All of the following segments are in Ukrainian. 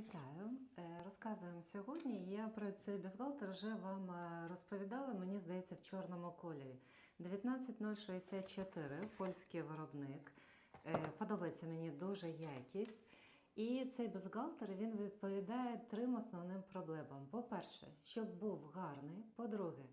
Вітаю. Е, Розказуємо сьогодні. Я про цей бюстгальтер вже вам е, розповідала, мені здається, в чорному кольорі. 19064, польський виробник. Е, Подобається мені дуже якість. І цей бюстгальтер він відповідає трьом основним проблемам. По-перше, щоб був гарний. По-друге,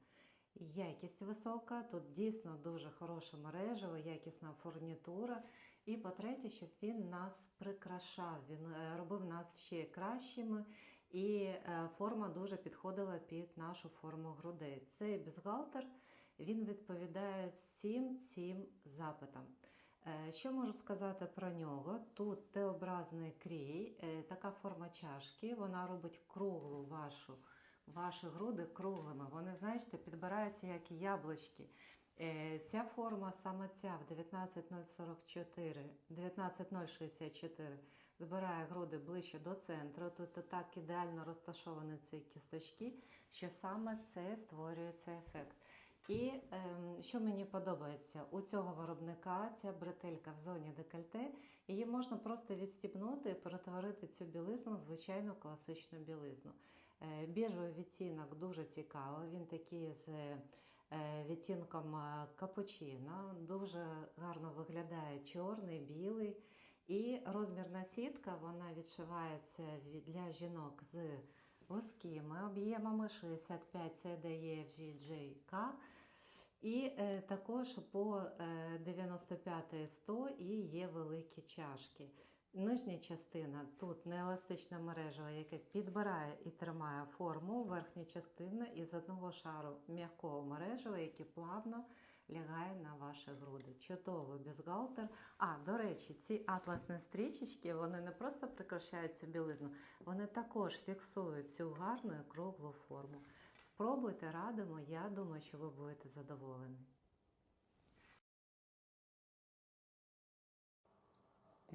якість висока. Тут дійсно дуже хороша мережева, якісна фурнітура. І по-третє, щоб він нас прикрашав, він е, робив нас ще кращими, і е, форма дуже підходила під нашу форму грудей. Цей бюстгальтер він відповідає всім цим запитам. Е, Що можу сказати про нього? Тут Т-образний крій, така форма чашки, вона робить круглу вашу, ваші груди круглими. Вони, знаєте, підбираються як яблучки. Е, Ця форма, саме ця в 19044, 19064 збирає груди ближче до центру. Тут так ідеально розташовані ці кісточки, що саме це створює цей ефект. І ем, що мені подобається, у цього виробника ця бретелька в зоні декольте, її можна просто відстібнути і перетворити цю білизну в звичайну класичну білизну. Е, Біжевий відтінок дуже цікавий, він такий з відтінком е, капучино, дуже гарно виглядає чорний, білий. І розмірна сітка вона відшивається для жінок з вузькими об'ємами 65 CDE GJK. І е, також по е, 95 100 і є великі чашки. Нижня частина тут нееластична мережа, яка підбирає і тримає форму, верхня частина із одного шару м'якого мережева, який плавно лягає на ваші груди. Чудовий бюстгальтер. А, до речі, ці атласні стрічечки вони не просто прикрашають цю білизну, вони також фіксують цю гарну і круглу форму. Спробуйте, радимо, я думаю, що ви будете задоволені.